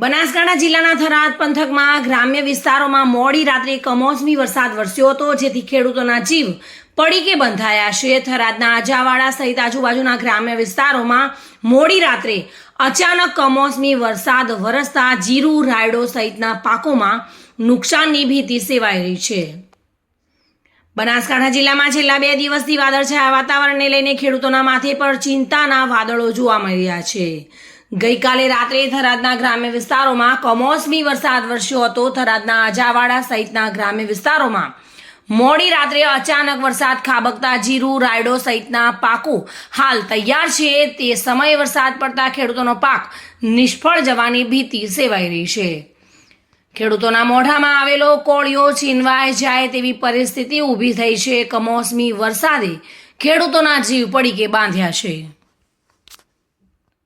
બનાસકાંઠા જિલ્લાના થરાદ પંથકમાં ગ્રામ્ય વિસ્તારોમાં મોડી રાત્રે કમોસમી વરસાદ વરસ્યો હતો, જેથી ખેડૂતોના જીવ પડીકે બંધાયા છે. થરાદના આજાવાડા સહિત આજુબાજુના ગ્રામ્ય વિસ્તારોમાં મોડી રાત્રે અચાનક કમોસમી વરસાદ વરસતા જીરું, રાયડો સહિતના પાકોમાં નુકસાનની ભીતિ સેવાઈ રહી છે. બનાસકાંઠા જિલ્લામાં છેલ્લા બે દિવસથી વાદળછાયા વાતાવરણને લઈને ખેડૂતોના માથે પર ચિંતાના વાદળો જોવા મળી રહ્યા છે. ગઈકાલે રાત્રે થરાદના ગ્રામ્ય વિસ્તારોમાં કમોસમી વરસાદ વરસ્યો હતો. થરાદના આજાવાડા સહિતના ગ્રામ્ય વિસ્તારોમાં મોડી રાત્રે અચાનક વરસાદ ખાબકતા જીરું, રાયડો સહિતના પાકો હાલ તૈયાર છે. તે સમયે વરસાદ પડતા ખેડૂતોનો પાક નિષ્ફળ જવાની ભીતિ સેવાઈ રહી છે. ખેડૂતોના મોઢામાં આવેલો કોળિયો છીનવાય જાય તેવી પરિસ્થિતિ ઊભી થઈ છે. કમોસમી વરસાદે ખેડૂતોના જીવ પડીકે બાંધ્યા છે.